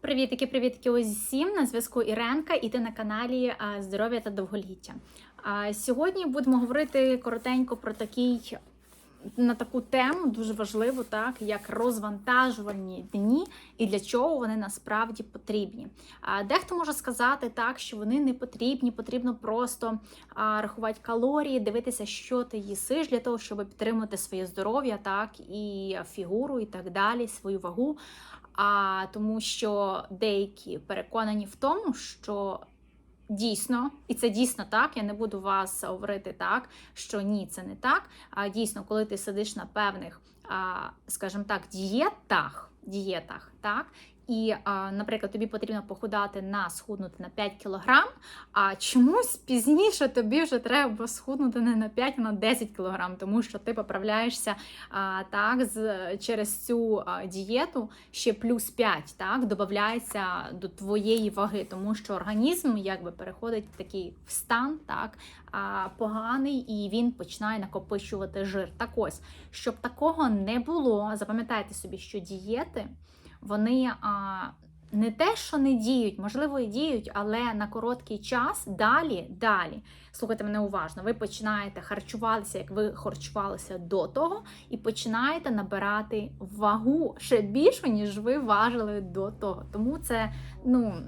Привітики, привітки усім! На зв'язку Іренка, і ти на каналі Здоров'я та довголіття. Сьогодні будемо говорити коротенько про такий на таку тему дуже важливу, так як розвантажувальні дні і для чого вони насправді потрібні. Дехто може сказати так, що вони не потрібні, потрібно просто рахувати калорії, дивитися, що ти їсиш для того, щоб підтримати своє здоров'я, так і фігуру, і так далі, свою вагу. А тому, що деякі переконані в тому, що Дійсно, і це дійсно так. Я не буду вас говорити так, що ні, це не так. А дійсно, коли ти сидиш на певних, скажімо так, дієтах, дієтах, так, і, наприклад, тобі потрібно похудати на схуднути на 5 кг, а чомусь пізніше тобі вже треба схуднути не на 5, а на 10 кг, тому що ти поправляєшся так, з, через цю дієту ще плюс 5, так, додається до твоєї ваги, тому що організм якби переходить в такий в стан, так, поганий, і він починає накопичувати жир. Так ось, щоб такого не було, запам'ятайте собі, що дієти вони не те, що не діють, можливо, і діють, але на короткий час далі, далі. Слухайте мене уважно, ви починаєте харчуватися, як ви харчувалися до того, і починаєте набирати вагу ще більше, ніж ви важили до того. Тому це, ну.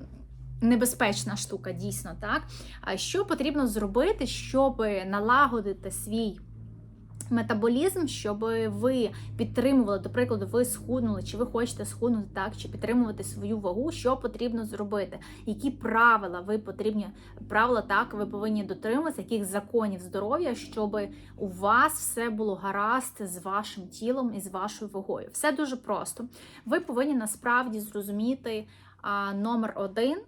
Небезпечна штука, дійсно так. А що потрібно зробити, щоб налагодити свій метаболізм, щоб ви підтримували, до прикладу, ви схуднули, чи ви хочете схуднути так, чи підтримувати свою вагу, що потрібно зробити, які правила ви потрібні, правила так, ви повинні дотримуватися, яких законів здоров'я, щоб у вас все було гаразд з вашим тілом і з вашою вагою. Все дуже просто. Ви повинні насправді зрозуміти а, номер один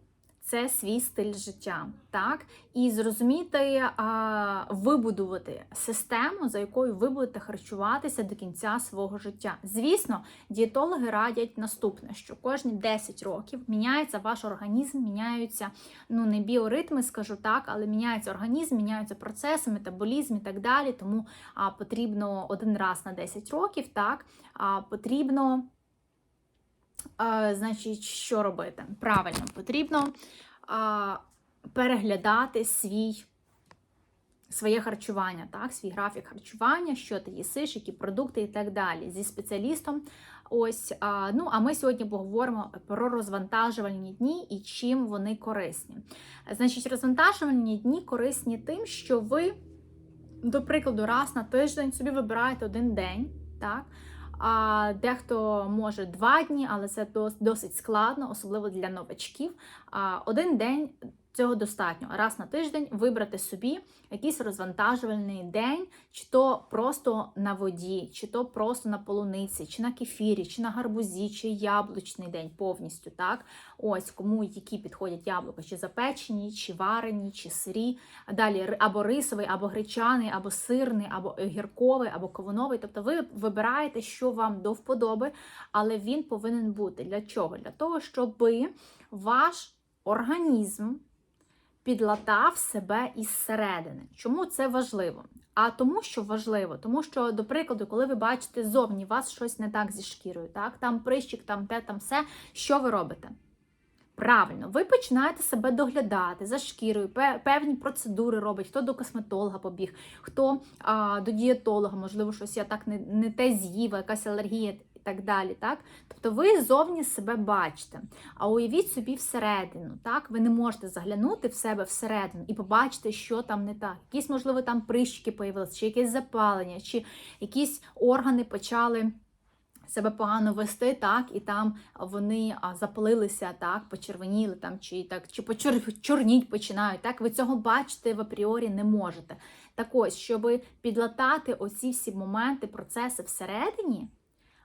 це свій стиль життя, так? І зрозуміти, а, вибудувати систему, за якою ви будете харчуватися до кінця свого життя. Звісно, дієтологи радять наступне: що кожні 10 років міняється ваш організм, міняються ну не біоритми, скажу так, але міняється організм, міняються процеси, метаболізм і так далі. Тому а, потрібно один раз на 10 років, так, а, потрібно. Значить, що робити? Правильно, потрібно а, переглядати свій, своє харчування, так, свій графік харчування, що ти їсиш, які продукти і так далі. Зі спеціалістом. Ось, ну, а ми сьогодні поговоримо про розвантажувальні дні і чим вони корисні. Значить, розвантажувальні дні корисні тим, що ви, до прикладу, раз на тиждень собі вибираєте один день. так, а дехто може два дні, але це досить складно, особливо для новачків. Один день Цього достатньо раз на тиждень вибрати собі якийсь розвантажувальний день, чи то просто на воді, чи то просто на полуниці, чи на кефірі, чи на гарбузі, чи яблучний день повністю. так? Ось кому які підходять яблука, чи запечені, чи варені, чи сирі. Далі або рисовий, або гречаний, або сирний, або гірковий, або ковуновий. Тобто ви вибираєте, що вам до вподоби, але він повинен бути. Для чого? Для того, щоб ваш організм підлатав себе із середини. Чому це важливо? А тому, що важливо, тому що, до прикладу, коли ви бачите зовні вас щось не так зі шкірою, так, там прищик, там те, там все, що ви робите? Правильно, ви починаєте себе доглядати за шкірою, певні процедури робить, хто до косметолога побіг, хто а, до дієтолога, можливо, щось я так не не те з'їв, якась алергія і так далі. Так? Тобто ви зовні себе бачите. А уявіть собі всередину. так? Ви не можете заглянути в себе всередину і побачити, що там не так. Якісь, можливо, там прищики появилися, чи якесь запалення, чи якісь органи почали. Себе погано вести, так, і там вони запалилися, так, почервоніли, там, чи так, чи почорніть починають. Так, ви цього бачити в апріорі не можете. Так ось, щоб підлатати оці всі моменти, процеси всередині,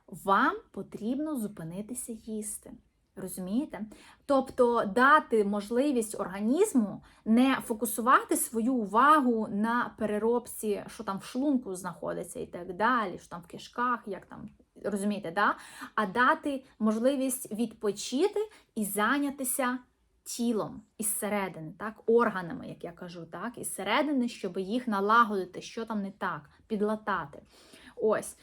вам потрібно зупинитися їсти. Розумієте? Тобто дати можливість організму не фокусувати свою увагу на переробці, що там в шлунку знаходиться і так далі, що там в кишках, як там, розумієте, да? а дати можливість відпочити і зайнятися тілом із середини, так, органами, як я кажу, так, із середини, щоб їх налагодити, що там не так, підлатати. Ось.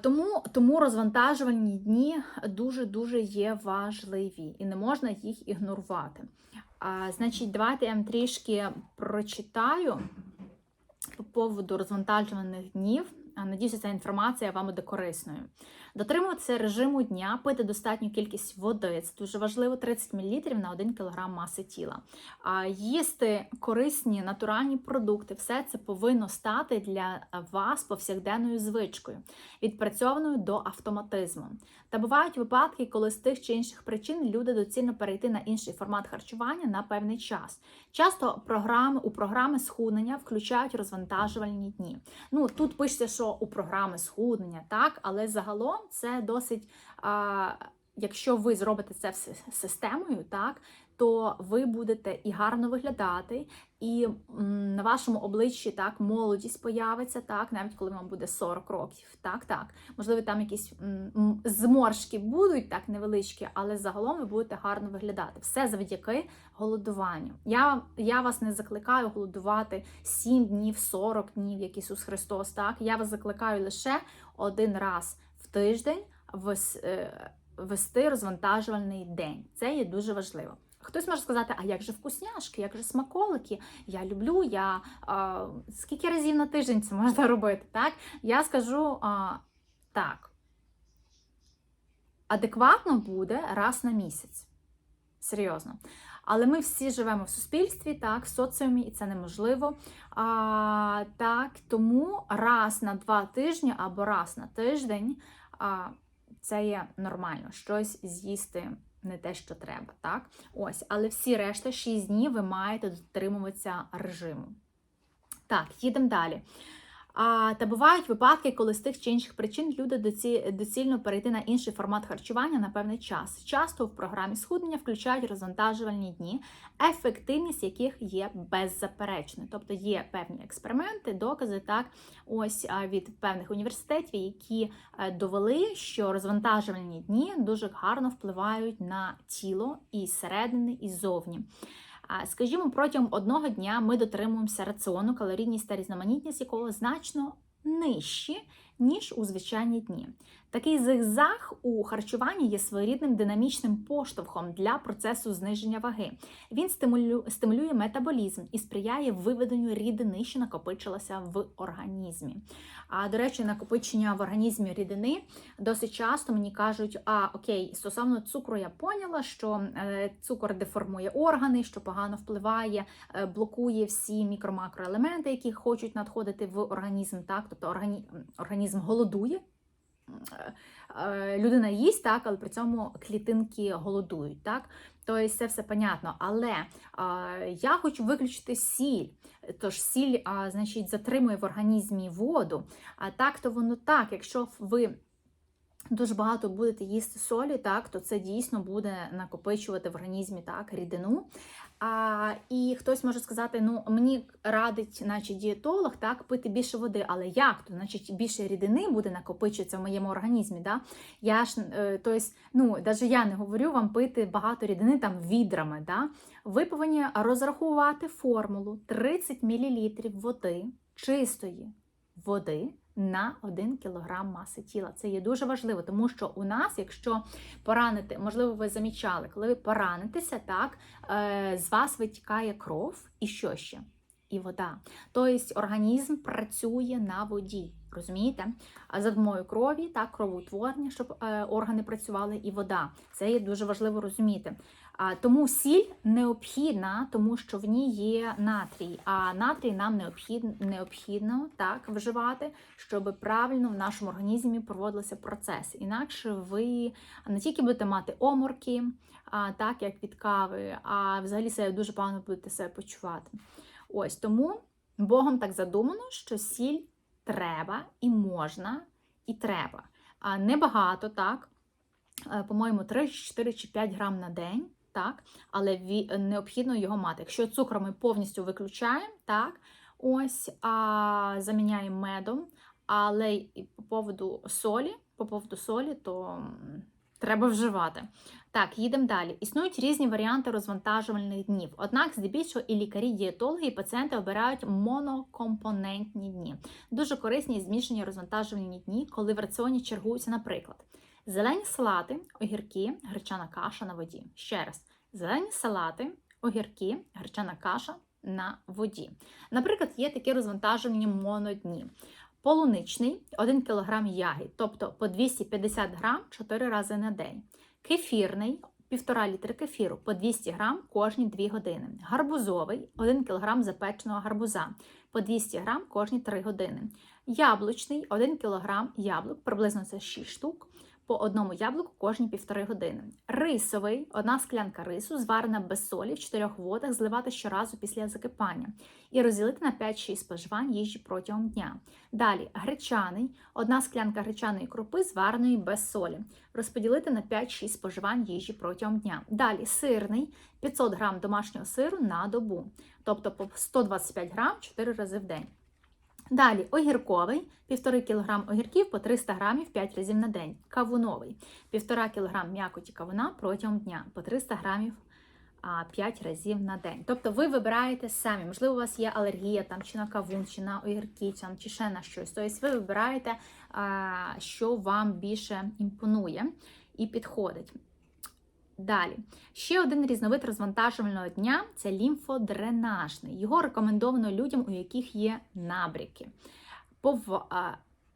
Тому, тому розвантажувальні дні дуже-дуже є важливі і не можна їх ігнорувати. А, Значить, давайте я вам трішки прочитаю по поводу розвантажувальних днів. Надіюся, ця інформація вам буде корисною. Дотримуватися режиму дня, пити достатню кількість води, це дуже важливо, 30 мл на 1 кг маси тіла. Їсти корисні натуральні продукти, все це повинно стати для вас повсякденною звичкою, відпрацьованою до автоматизму. Та бувають випадки, коли з тих чи інших причин люди доцільно перейти на інший формат харчування на певний час. Часто програми у програми схуднення включають розвантажувальні дні. Ну тут пишеться, що у програми схуднення, так, але загалом це досить. А, Якщо ви зробите це системою, так то ви будете і гарно виглядати, і на вашому обличчі так молодість появиться, так, навіть коли вам буде 40 років. Так, так. Можливо, там якісь зморшки будуть так невеличкі, але загалом ви будете гарно виглядати. Все завдяки голодуванню. Я я вас не закликаю голодувати 7 днів, 40 днів, як Ісус Христос. Так, я вас закликаю лише один раз тиждень вести розвантажувальний день. Це є дуже важливо. Хтось може сказати, а як же вкусняшки, як же смаколики? Я люблю, я а, скільки разів на тиждень це можна робити? Так? Я скажу а, так. Адекватно буде раз на місяць. Серйозно. Але ми всі живемо в суспільстві, так, в соціумі, і це неможливо. А, Так, Тому раз на два тижні або раз на тиждень це є нормально, щось з'їсти не те, що треба. так? Ось, Але всі решта 6 днів ви маєте дотримуватися режиму. Так, їдемо далі. А, Та бувають випадки, коли з тих чи інших причин люди доцільно перейти на інший формат харчування на певний час. Часто в програмі схуднення включають розвантажувальні дні, ефективність яких є беззаперечною. Тобто є певні експерименти, докази так, ось від певних університетів, які е, довели, що розвантажувальні дні дуже гарно впливають на тіло і зсередини, і ззовні. Скажімо, протягом одного дня ми дотримуємося раціону, калорійність та різноманітність якого значно нижчі, ніж у звичайні дні. Такий зигзаг у харчуванні є своєрідним динамічним поштовхом для процесу зниження ваги. Він стимулює метаболізм і сприяє виведенню рідини, що накопичилася в організмі. А до речі, накопичення в організмі рідини досить часто мені кажуть: а окей, стосовно цукру, я поняла, що е, цукор деформує органи, що погано впливає, е, блокує всі мікро-макроелементи, які хочуть надходити в організм. Так, тобто організм голодує. Е, людина їсть, так, але при цьому клітинки голодують. так. Тобто це все понятно. Але а, я хочу виключити сіль. Тож сіль а, значить, затримує в організмі воду. А так то воно так, якщо ви дуже багато будете їсти солі, так, то це дійсно буде накопичувати в організмі так, рідину. А, І хтось може сказати, ну мені радить, значить, дієтолог так, пити більше води, але як то? Значить, більше рідини буде накопичуватися в моєму організмі. Да? Я ж, е, тобто, ну, навіть я не говорю вам пити багато рідини там відрами. Да? Ви повинні розрахувати формулу 30 мл води, чистої води на 1 кг маси тіла. Це є дуже важливо, тому що у нас, якщо поранити, можливо, ви замічали, коли ви поранитеся, так, е, з вас витікає кров і що ще? І вода. Тобто організм працює на воді. Розумієте? За допомогою крові, так, кровоутворення, щоб е, органи працювали, і вода. Це є дуже важливо розуміти. Тому сіль необхідна, тому що в ній є натрій, а натрій нам необхідно необхідно так вживати, щоб правильно в нашому організмі проводилися процеси. Інакше ви не тільки будете мати оморки, так як від кави, а взагалі себе дуже погано будете себе почувати. Ось тому Богом так задумано, що сіль треба і можна, і треба. А Небагато, так. Е, по-моєму, 3, 4 чи 5 грам на день так, але необхідно його мати. Якщо цукор ми повністю виключаємо, так, ось, а заміняємо медом, але по поводу солі, по поводу солі, то треба вживати. Так, їдемо далі. Існують різні варіанти розвантажувальних днів. Однак, здебільшого, і лікарі, дієтологи, і пацієнти обирають монокомпонентні дні. Дуже корисні і змішані розвантажувальні дні, коли в раціоні чергуються, наприклад, зелені салати, огірки, гречана каша на воді. Ще раз, зелені салати, огірки, гречана каша на воді. Наприклад, є такі розвантажувальні монодні. Полуничний 1 кг ягід, тобто по 250 грам 4 рази на день. Кефірний 1,5 літри кефіру по 200 грам кожні 2 години. Гарбузовий 1 кг запеченого гарбуза по 200 грам кожні 3 години. Яблучний 1 кг яблук, приблизно це 6 штук. По одному яблуку кожні півтори години. Рисовий, одна склянка рису, зварена без солі в чотирьох водах, зливати щоразу після закипання і розділити на 5-6 споживань їжі протягом дня. Далі гречаний, одна склянка гречаної крупи, звареної без солі, розподілити на 5-6 споживань їжі протягом дня. Далі сирний, 500 грам домашнього сиру на добу, тобто по 125 грам 4 рази в день. Далі огірковий, 1,5 кг огірків по 300 грамів 5 разів на день. Кавуновий, 1,5 кг м'якоті кавуна протягом дня по 300 грамів 5 разів на день. Тобто ви вибираєте самі. Можливо, у вас є алергія там, чи на кавун, чи на огірки, там, чи ще на щось. Тобто ви вибираєте, що вам більше імпонує і підходить. Далі, ще один різновид розвантажувального дня це лімфодренажний. Його рекомендовано людям, у яких є набряки, Пов...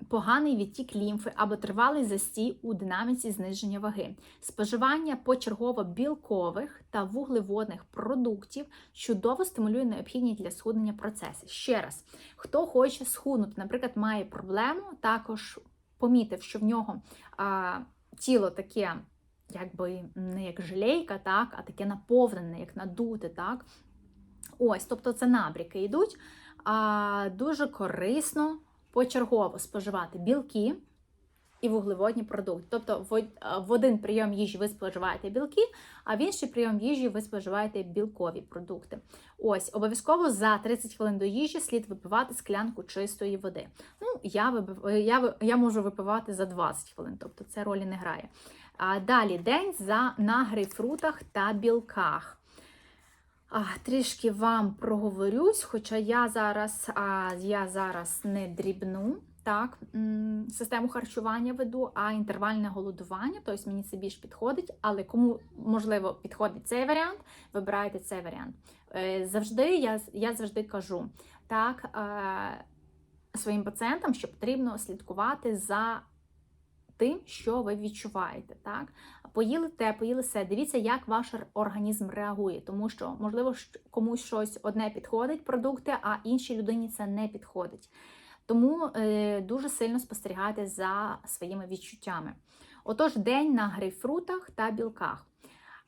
поганий відтік лімфи або тривалий застій у динаміці зниження ваги, споживання почергово білкових та вуглеводних продуктів чудово стимулює необхідні для схуднення процеси. Ще раз, хто хоче схуднути, наприклад, має проблему, також помітив, що в нього а, тіло таке якби не як желейка, так, а таке наповнене, як надуте. так. Ось, тобто це набріки йдуть. А, Дуже корисно почергово споживати білки і вуглеводні продукти. Тобто в один прийом їжі ви споживаєте білки, а в інший прийом їжі ви споживаєте білкові продукти. Ось, обов'язково за 30 хвилин до їжі слід випивати склянку чистої води. Ну, я, вибив, я, я можу випивати за 20 хвилин, тобто це ролі не грає. Далі день за на грейпфрутах та білках. Трішки вам проговорюсь, хоча я зараз я зараз не дрібну так, систему харчування веду, а інтервальне голодування, тобто мені це більш підходить, але кому, можливо, підходить цей варіант, вибирайте цей варіант. Е, завжди я я завжди кажу так, е, своїм пацієнтам, що потрібно слідкувати за тим, що ви відчуваєте. Так? Поїли те, поїли все. Дивіться, як ваш організм реагує, тому що, можливо, комусь щось одне підходить, продукти, а іншій людині це не підходить. Тому е, дуже сильно спостерігайте за своїми відчуттями. Отож, день на грейпфрутах та білках.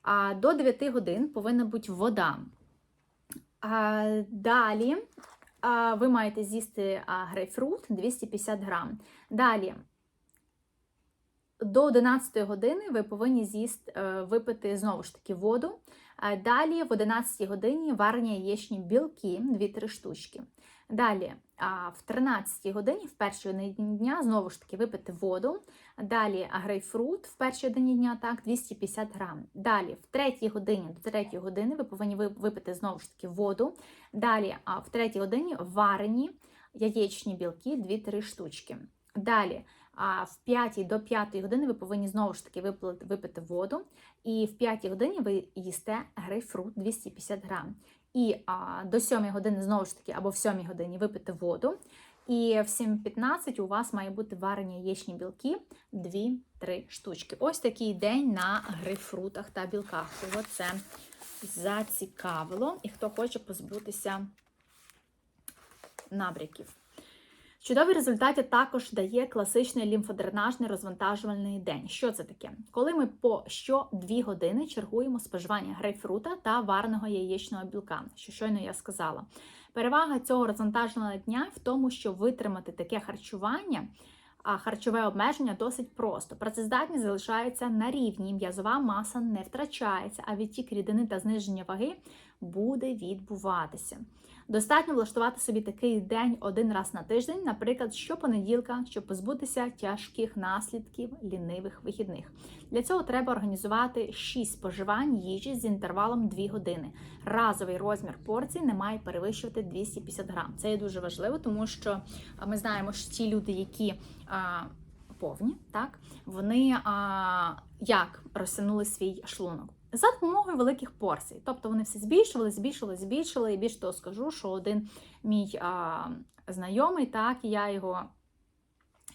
А До 9 годин повинна бути вода. А, Далі а, ви маєте з'їсти грейпфрут 250 грам. Далі до 11 години ви повинні з'їсти, е, випити знову ж таки воду. Далі в 11 годині варені яєчні білки 2-3 штучки. Далі в 13 годині, в першій годині дня, знову ж таки випити воду. Далі грейпфрут в першій годині дня, так, 250 грам. Далі в 3 годині до 3 години ви повинні випити знову ж таки воду. Далі в 3 годині варені яєчні білки 2-3 штучки. Далі в 5 до 5 години ви повинні знову ж таки випити воду. І в 5 годині ви їсте грейпфрут 250 грам. І а, до 7 години, знову ж таки, або в 7 годині випити воду. І в 7.15 у вас має бути варені яєчні білки 2-3 штучки. Ось такий день на грейпфрутах та білках. Кого це зацікавило, і хто хоче позбутися набряків. Чудові результати також дає класичний лімфодренажний розвантажувальний день. Що це таке? Коли ми по що 2 години чергуємо споживання грейпфрута та вареного яєчного білка, що щойно я сказала. Перевага цього розвантажувального дня в тому, що витримати таке харчування. А харчове обмеження досить просто. Працездатність залишається на рівні, м'язова маса не втрачається, а відтік рідини та зниження ваги буде відбуватися. Достатньо влаштувати собі такий день один раз на тиждень, наприклад, щопонеділка, щоб позбутися тяжких наслідків лінивих вихідних. Для цього треба організувати 6 споживань їжі з інтервалом 2 години. Разовий розмір порцій не має перевищувати 250 грам. Це є дуже важливо, тому що ми знаємо, що ті люди, які а, повні, так вони а, як розтягнули свій шлунок. За допомогою великих порцій. Тобто вони все збільшували, збільшували, збільшували. І більше того скажу, що один мій а, знайомий, так, я його.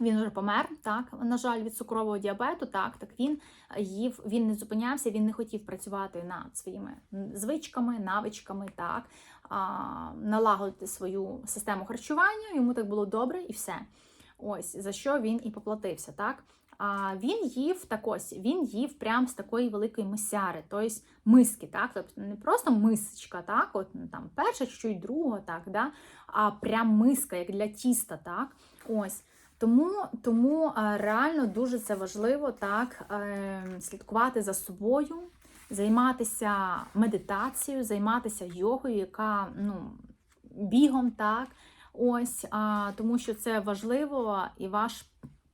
Він вже помер, так, на жаль, від цукрового діабету, так, так він їв, він не зупинявся, він не хотів працювати над своїми звичками, навичками, так, а, налагодити свою систему харчування, йому так було добре і все. Ось за що він і поплатився, так. Він їв так ось, він їв прям з такої великої мисяри, тобто миски, так, тобто не просто мисочка, так, от ну, там перша, чуть друга, так, да, а прям миска, як для тіста, так. Ось. Тому тому е, реально дуже це важливо так, е, слідкувати за собою, займатися медитацією, займатися йогою, яка ну, бігом, так, ось, а, тому що це важливо і ваш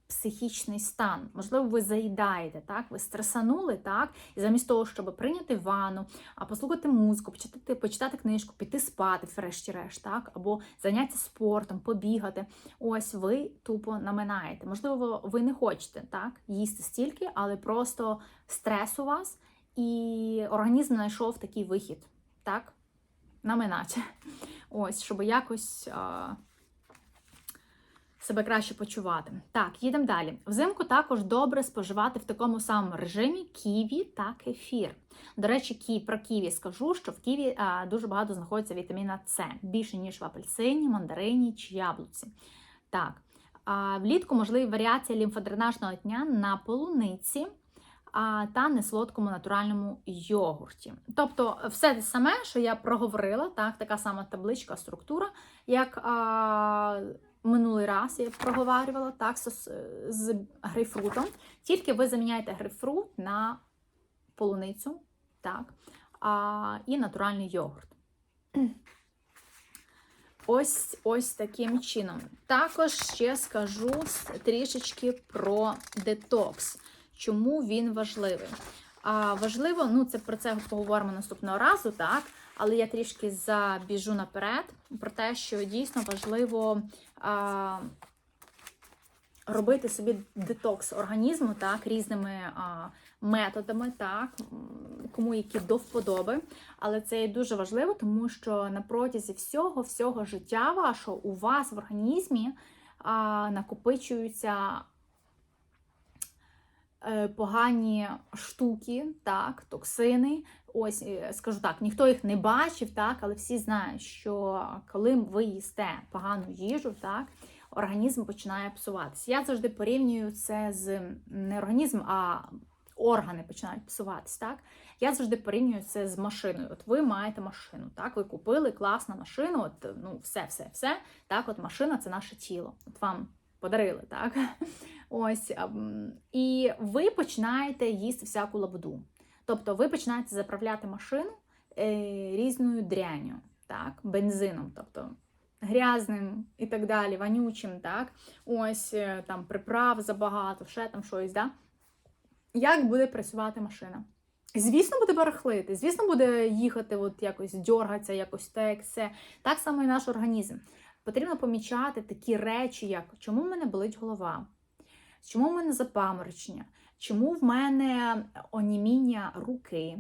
психічний стан. Можливо, ви заїдаєте, так? Ви стресанули, так? І замість того, щоб прийняти ванну, послухати музику, почитати, почитати книжку, піти спати, врешті-решт, так? Або зайнятися спортом, побігати. Ось ви тупо наминаєте. Можливо, ви не хочете так, їсти стільки, але просто стрес у вас, і організм знайшов такий вихід, так? Наминати. Ось, щоб якось. Себе краще почувати. Так, їдемо далі. Взимку також добре споживати в такому самому режимі ківі та кефір. До речі, кі, про ківі скажу, що в ківі а, дуже багато знаходиться вітаміна С, більше, ніж в апельсині, мандарині чи яблуці. Так, а, влітку можливі варіації лімфодренажного дня на полуниці. Та несолодкому натуральному йогурті. Тобто, все те саме, що я проговорила, так, така сама табличка, структура, як а, минулий раз я проговарювала так, з, з грейпфрутом. Тільки ви заміняєте грейпфрут на полуницю так, а, і натуральний йогурт. Ось ось таким чином. Також ще скажу трішечки про детокс. Чому він важливий? А, Важливо, ну це про це поговоримо наступного разу, так? Але я трішки забіжу наперед про те, що дійсно важливо а, робити собі детокс організму так, різними а, методами, так, кому які до вподоби. Але це є дуже важливо, тому що на протязі всього всього життя вашого у вас в організмі а, накопичуються. Е, погані штуки, так, токсини. Ось, е, скажу так, ніхто їх не бачив, так, але всі знають, що коли ви їсте погану їжу, так, організм починає псуватися. Я завжди порівнюю це з не організм, а органи починають псуватись. так. Я завжди порівнюю це з машиною. От ви маєте машину, так, ви купили класну машину, от, ну, все, все, все. Так, от машина це наше тіло. От вам подарили, так? Ось. І ви починаєте їсти всяку лабуду. Тобто ви починаєте заправляти машину е, різною дрянню, так, бензином, тобто грязним і так далі, вонючим, так, ось е, там приправ забагато, ще там щось. да? Як буде працювати машина? Звісно, буде барахлити, звісно, буде їхати, от якось дьоргатися, якось те, все. Так само і наш організм. Потрібно помічати такі речі, як чому в мене болить голова, чому в мене запаморочення, чому в мене оніміння руки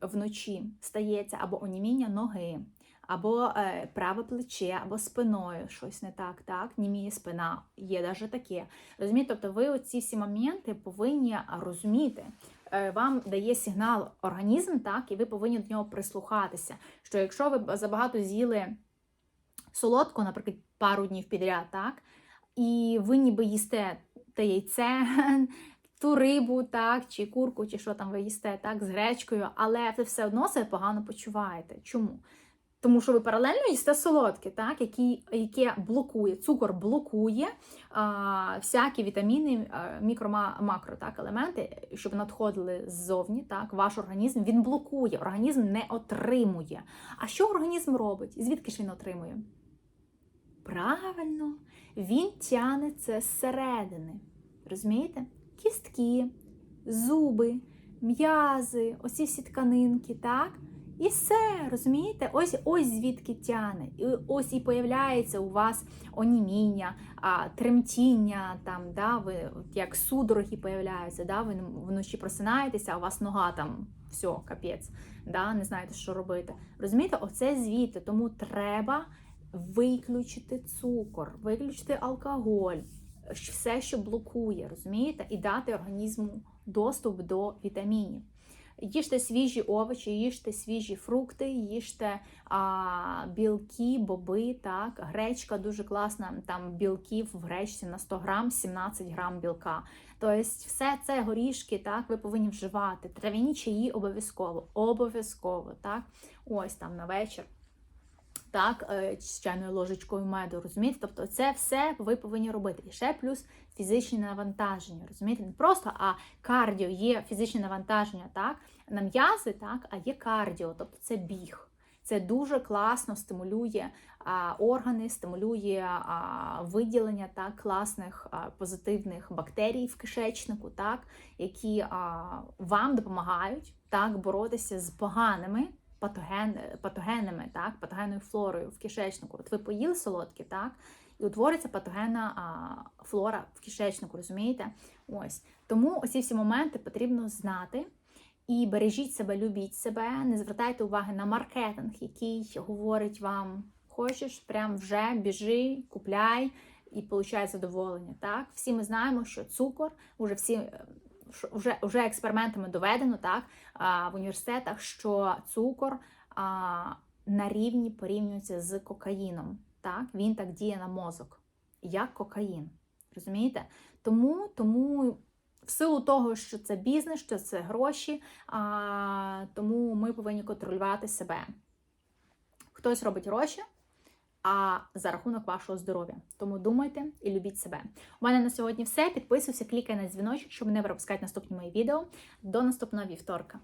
вночі стається, або оніміння ноги, або е, праве плече, або спиною щось не так, так, німіє спина, є навіть таке. Розумієте, тобто ви оці всі моменти повинні розуміти. Е, вам дає сигнал організм, так, і ви повинні до нього прислухатися. Що якщо ви забагато з'їли солодко, наприклад, пару днів підряд, так, і ви ніби їсте те яйце, ту рибу, так, чи курку, чи що там ви їсте, так, з гречкою, але ви все одно себе погано почуваєте. Чому? Тому що ви паралельно їсте солодке, так, які, яке блокує, цукор блокує а, всякі вітаміни, а, мікро, макро так, елементи, щоб надходили ззовні. Так, ваш організм він блокує, організм не отримує. А що організм робить? Звідки ж він отримує? Правильно, він тяне це зсередини. Розумієте? Кістки, зуби, м'язи, оці всі тканинки, так? І все, розумієте? Ось ось звідки тяне. І ось і появляється у вас оніміння, а, тремтіння, там, да, ви, як судороги появляються, да, ви вночі просинаєтеся, а у вас нога там все, капець, да, не знаєте, що робити. Розумієте, оце звідти, тому треба виключити цукор, виключити алкоголь, все, що блокує, розумієте, і дати організму доступ до вітамінів. Їжте свіжі овочі, їжте свіжі фрукти, їжте а, білки, боби, так, гречка дуже класна, там білків в гречці на 100 грам, 17 грам білка. Тобто все це горішки, так, ви повинні вживати. Трав'яні чаї обов'язково, обов'язково, так, ось там на вечір так, е, з чайною ложечкою меду, розумієте? Тобто це все ви повинні робити. І ще плюс фізичні навантаження, розумієте? Не просто, а кардіо є фізичні навантаження, так, на м'язи, так, а є кардіо, тобто це біг. Це дуже класно стимулює а, органи, стимулює а, виділення так, класних а, позитивних бактерій в кишечнику, так, які а, вам допомагають так, боротися з поганими патоген, патогенними, так, патогенною флорою в кишечнику. От ви поїли солодкі, так, і утвориться патогенна а, флора в кишечнику, розумієте? Ось. Тому оці всі моменти потрібно знати. І бережіть себе, любіть себе, не звертайте уваги на маркетинг, який говорить вам: хочеш, прям вже біжи, купляй і получай задоволення. Так, всі ми знаємо, що цукор, уже всі вже вже експериментами доведено так в університетах, що цукор на рівні порівнюється з кокаїном. Так, Він так діє на мозок, як кокаїн. Розумієте? Тому, тому в силу того, що це бізнес, що це гроші, а, тому ми повинні контролювати себе. Хтось робить гроші, а за рахунок вашого здоров'я. Тому думайте і любіть себе. У мене на сьогодні все. Підписуйся, клікай на дзвіночок, щоб не пропускати наступні мої відео. До наступного вівторка.